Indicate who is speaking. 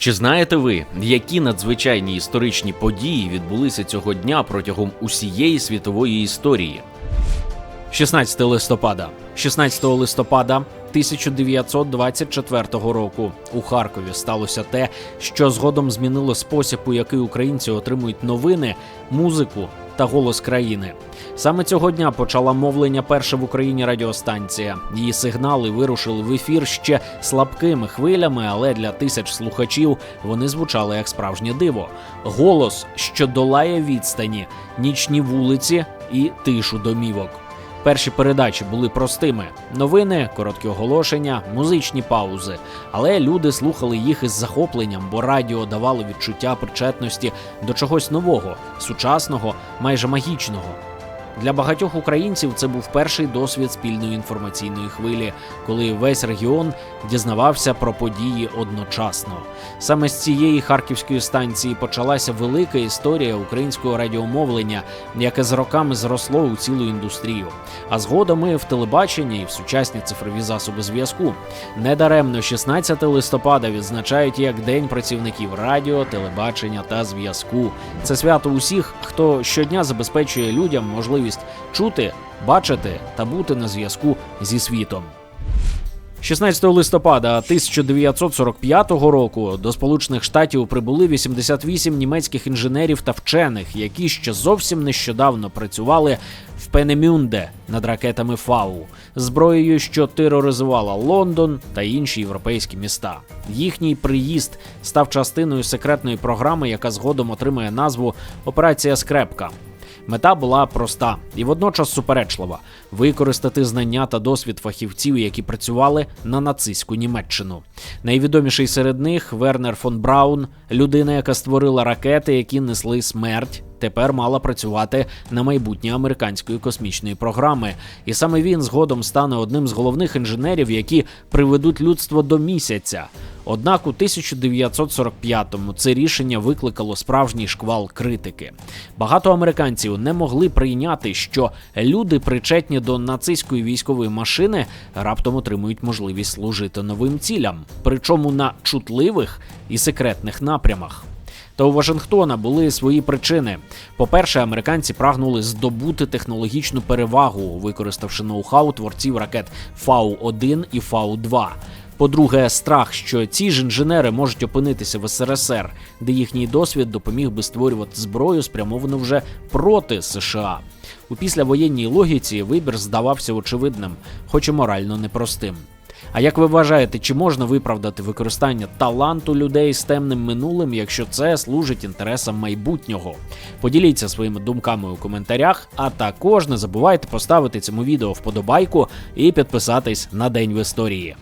Speaker 1: Чи знаєте ви, які надзвичайні історичні події відбулися цього дня протягом усієї світової історії? 16 листопада. 16 листопада 1924 року у Харкові сталося те, що згодом змінило спосіб, у який українці отримують новини, музику та голос країни. Саме цього дня почала мовлення перша в Україні радіостанція. Її сигнали вирушили в ефір ще слабкими хвилями, але для тисяч слухачів вони звучали як справжнє диво. Голос, що долає відстані, нічні вулиці і тишу домівок. Перші передачі були простими: новини, короткі оголошення, музичні паузи. Але люди слухали їх із захопленням, бо радіо давало відчуття причетності до чогось нового, сучасного, майже магічного. Для багатьох українців це був перший досвід спільної інформаційної хвилі, коли весь регіон дізнавався про події одночасно. Саме з цієї харківської станції почалася велика історія українського радіомовлення, яке з роками зросло у цілу індустрію. А згодом і в телебаченні, і в сучасні цифрові засоби зв'язку. Недаремно 16 листопада відзначають як День працівників радіо, телебачення та зв'язку. Це свято усіх, хто щодня забезпечує людям можливість чути, бачити та бути на зв'язку зі світом. 16 листопада 1945 року до Сполучених Штатів прибули 88 німецьких інженерів та вчених, які ще зовсім нещодавно працювали в Пенемюнде над ракетами Фау, зброєю, що тероризувала Лондон та інші європейські міста. Їхній приїзд став частиною секретної програми, яка згодом отримає назву Операція Скрепка. Мета була проста і водночас суперечлива використати знання та досвід фахівців, які працювали на нацистську Німеччину. Найвідоміший серед них Вернер фон Браун, людина, яка створила ракети, які несли смерть. Тепер мала працювати на майбутнє американської космічної програми, і саме він згодом стане одним з головних інженерів, які приведуть людство до місяця. Однак у 1945-му це рішення викликало справжній шквал критики. Багато американців не могли прийняти, що люди, причетні до нацистської військової машини, раптом отримують можливість служити новим цілям, причому на чутливих і секретних напрямах. Та у Вашингтона були свої причини. По-перше, американці прагнули здобути технологічну перевагу, використавши ноу-хау творців ракет Фау-1 і Фау-2. По-друге, страх, що ці ж інженери можуть опинитися в СРСР, де їхній досвід допоміг би створювати зброю, спрямовану вже проти США. У післявоєнній логіці вибір здавався очевидним, хоч і морально непростим. А як ви вважаєте, чи можна виправдати використання таланту людей з темним минулим, якщо це служить інтересам майбутнього? Поділіться своїми думками у коментарях, а також не забувайте поставити цьому відео вподобайку і підписатись на День в історії.